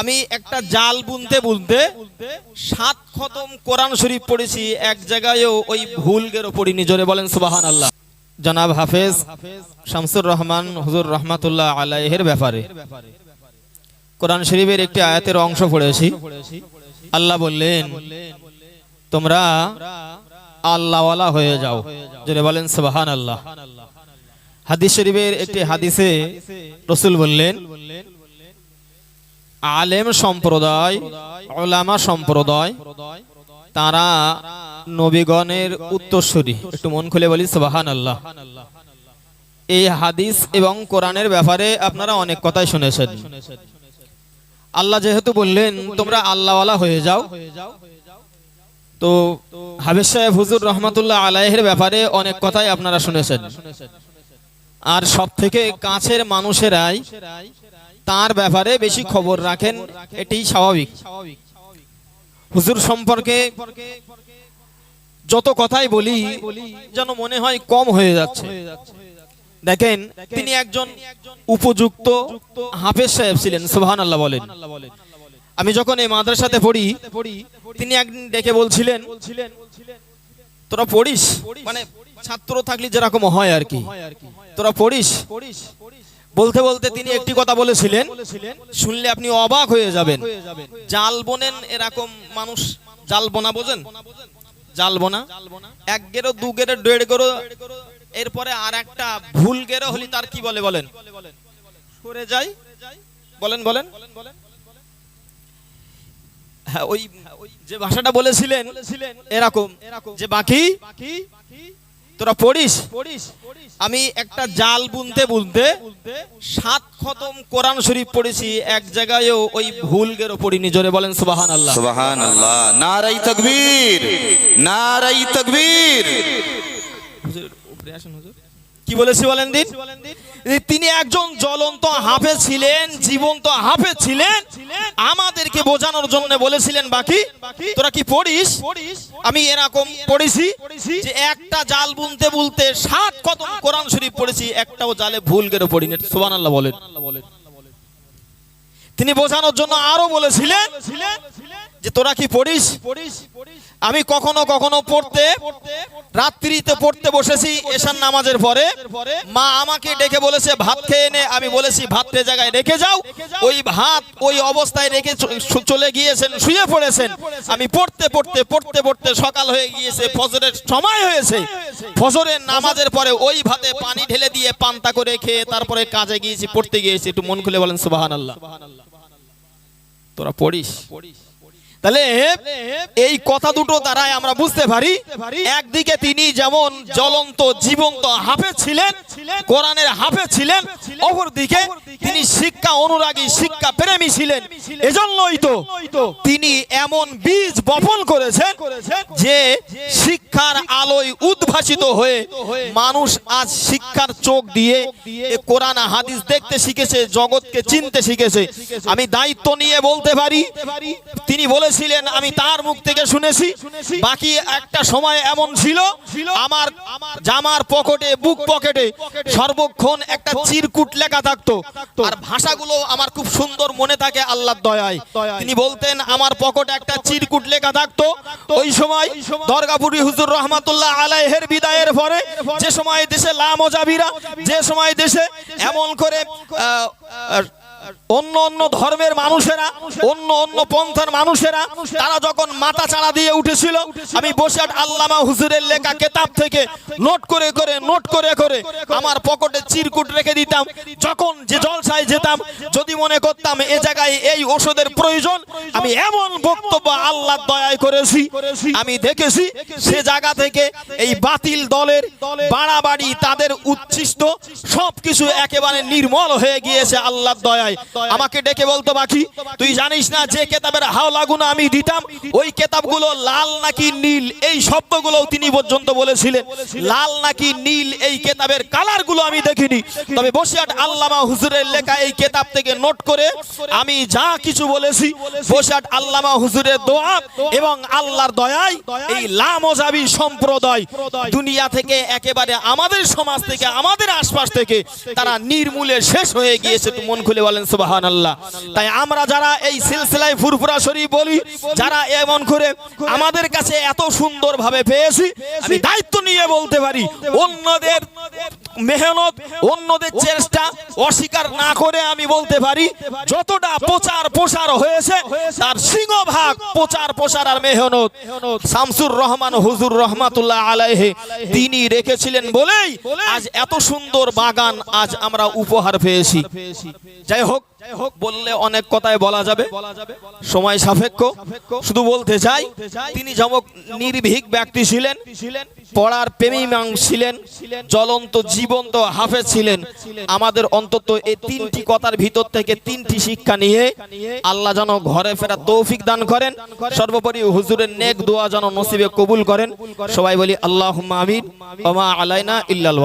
আমি একটা জাল বুনতে বুনতে সাত খতম কোরআন শরীফ পড়েছি, এক জায়গায়ও ওই ভুল গেরো পড়িনি জোরে বলেন সুবাহান আল্লাহ জনাব হাফেজ শামসুর রহমান হুজুর রহমাতুল্লাহ আলাইহের ব্যাপারে। কোরআন শরীফের একটি আয়াতের অংশ পড়েছি। আল্লাহ বললেন, তোমরা আল্লাহওয়ালা হয়ে যাও। জোরে বলেন সুবাহান আল্লাহ হাদিস শরীফের একটি হাদিসে রসুল বললেন আলেম সম্প্রদায় ওলামা সম্প্রদায়, তারা নবীগণের উত্তরসূরি। একটু মন খুলে বলি সুবাহান আল্লাহ এই হাদিস এবং কোরআনের ব্যাপারে আপনারা অনেক কথাই শুনেছেন। আল্লাহ যেহেতু বললেন, তোমরা আল্লাহওয়ালা হয়ে যাও। তো হাবিজ সাহেব হুজুর রহমতুল্লাহ আলাইহের ব্যাপারে অনেক কথাই আপনারা শুনেছেন। আর সব থেকে কাছের মানুষেরাই তার ব্যাপারে বেশি খবর রাখেন এটি স্বাভাবিক। হুজুর সম্পর্কে যত কথাই বলি, যেন মনে হয় কম হয়ে যাচ্ছে। দেখেন, তিনি একজন উপযুক্ত হাফেজ সাহেব ছিলেন সুবহান আল্লাহ বলেন। আমি যখন এই মাদ্রাসাতে পড়ি, তিনি একদিন ডেকে বলছিলেন, তোরা পড়িস? মানে ছাত্র থাকলে যেরকম হয় আর কি। তোরা পড়িস? বলতে বলতে তিনি একটি কথা বলেছিলেন শুনলে আপনি অবাক হয়ে যাবেন। জাল বোনেন এরকম মানুষ জাল বোনা বোঝেন? জাল বোনা? এক গেরো দু গেরো দেড় গেরো এরপরে আর একটা ভুল গেরো হলি তার কি বলে বলেন? সরে যাই। বলেন বলেন। হ্যাঁ ওই যে ভাষাটা বলেছিলেন এরকম। যে বাকি? তোরা পড়িস? আমি একটা জাল বুনতে বুনতে সাত খতম কোরআন শরীফ পড়েছি এক জায়গায়ও ওই ভুল গেরো পড়িনি জোরে বলেন সুবাহান আল্লাহ সুবাহান আল্লাহ নারাই তকবীর। নারাই তকবীর কি বলেছি বলেন দিন? তিনি একজন জ্বলন্ত হাফেজ ছিলেন, জীবন্ত হাফেজ ছিলেন। আমাদেরকে বোঝানোর জন্য বলেছিলেন বাকি, তোরা কি পড়িস? আমি এরকম পড়েছি যে একটা জাল বুনতে বুনতে সাত কত কোরআন শরীফ পড়েছি, একটাও জালে ভুল গেড়ে পড়িনি। সুবহানাল্লাহ বলেন। তিনি বোঝানোর জন্য আরও বলেছিলেন যে তোরা কি পড়িস? আমি কখনো কখনো পড়তে, রাত্রিতে পড়তে বসেছি এশান নামাজের পরে। মা আমাকে ডেকে বলেছে, ভাত খেয়ে নে। আমি বলেছি, ভাতের জায়গায় রেখে যাও। ওই ভাত ওই অবস্থায় রেখে চলে গিয়েছেন, শুয়ে পড়েছেন। আমি পড়তে পড়তে পড়তে পড়তে সকাল হয়ে গিয়েছে, ফজরের সময় হয়েছে। ফজরের নামাজের পরে ওই ভাতে পানি ঢেলে দিয়ে পান্তা করে খেয়ে তারপরে কাজে গিয়েছি, পড়তে গিয়েছি। একটু মন খুলে বলেন সুবাহান আল্লাহ তোরা পড়িস পড়িস? তাহলে এই কথা দুটো দ্বারাই আমরা বুঝতে পারি, একদিকে তিনি যেমন জ্বলন্ত, জীবন্ত হাফেজ ছিলেন, কোরআনের হাফেজ ছিলেন, অপরদিকে তিনি শিক্ষা অনুরাগী, শিক্ষা প্রেমী ছিলেন। এজন্যই তো তিনি এমন বীজ বপন করেছেন যে শিক্ষার আলোয় উদ্ভাসিত হয়ে মানুষ আজ শিক্ষার চোখ দিয়ে কোরআন হাদিস দেখতে শিখেছে, জগৎকে চিনতে শিখেছে। আমি দায়িত্ব নিয়ে বলতে পারি, তিনি বলেছিলেন, আমি তার মুখ থেকে শুনেছি। বাকি একটা সময় এমন ছিল, আমার জামার পকেটে, বুক পকেটে সর্বক্ষণ একটা চিরকুট লেখা থাকতো। আর ভাষাগুলো আমার খুব সুন্দর মনে থাকে, আল্লাহর দয়ায়। তিনি বলতেন, আমার পকেটে একটা চিরকুট লেখা থাকতো। ওই সময় দরগাপুরি হুজুর রহমাতুল্লাহ আলাইহের বিদায়ের পরে, যে সময় দেশে লামজাবিরা, যে সময় দেশে এমন করে অন্য অন্য ধর্মের মানুষেরা, অন্য অন্য পন্থার মানুষেরা, তারা যখন মাথা চাড়া দিয়ে উঠেছিল, আমি বসে আল্লামা হুজুরের লেখা কেতাব থেকে নোট করে করে, নোট করে করে আমার পকেটে চিরকুট রেখে দিতাম। যখন যে জলসায় যেতাম, যদি মনে করতাম এ জায়গায় এই ওষুধের প্রয়োজন, আমি এমন বক্তব্য আল্লাহ দয়ায় করেছি, আমি দেখেছি সে জায়গা থেকে এই বাতিল দলের বাড়াবাড়ি তাদের উচ্ছিষ্ট, সবকিছু একেবারে নির্মল হয়ে গিয়েছে আল্লাহ দয়ায়। আমাকে ডেকে বলতো বাকি তুই জানিস না যে কেতাবের হাওলা গুণ আমি দিতাম? ওই কেতাবগুলো লাল নাকি নীল? এই শব্দগুলো তিনি পর্যন্ত বলেছিলেন। লাল নাকি নীল? এই কেতাবের কালারগুলো আমি দেখিনি। তবে বসিয়াট আল্লামা হুজুরের লেখা এই কেতাব থেকে নোট করে আমি যা কিছু বলেছি, বসিয়াট আল্লামা হুজুরের দোয়া এবং আল্লাহর দয়ায় এই লামজাবি সম্প্রদায় দুনিয়া থেকে একেবারে আমাদের সমাজ থেকে, আমাদের আশপাশ থেকে তারা নির্মূলে শেষ হয়ে গিয়েছে। মন খুলে বলেন বলেন সুবাহান আল্লাহ তাই আমরা যারা এই সিলসিলায় ফুরফুরা শরীফ বলি, যারা এমন করে আমাদের কাছে এত সুন্দরভাবে পেয়েছি, আমি দায়িত্ব নিয়ে বলতে পারি, অন্যদের মেহনত অন্যদের চেষ্টা অস্বীকার না করে আমি বলতে পারি যতটা প্রচার প্রসার হয়েছে তার সিংহভাগ প্রচার প্রসার আর মেহনত। শামসুর রহমান হুজুর রহমাতুল্লাহ আলাইহে তিনি রেখেছিলেন বলেই আজ এত সুন্দর বাগান আজ আমরা উপহার পেয়েছি। যাই হোক যাই হোক। বললে অনেক কথাই বলা যাবে। সময় সাপেক্ষ। শুধু বলতে চাই তিনি যেমন নির্ভীক ব্যক্তি ছিলেন। পড়ার প্রেমী মানুষ ছিলেন, জ্বলন্ত, জীবন্ত হাফেজ ছিলেন। আমাদের অন্তত এই তিনটি কথার ভিতর থেকে তিনটি শিক্ষা নিয়ে আল্লাহ যেন ঘরে ফেরা তৌফিক দান করেন। সর্বোপরি হুজুরের নেক দোয়া যেন নসিবে কবুল করেন। সবাই বলি আল্লাহ আমিন আলাইনা ইল্লাল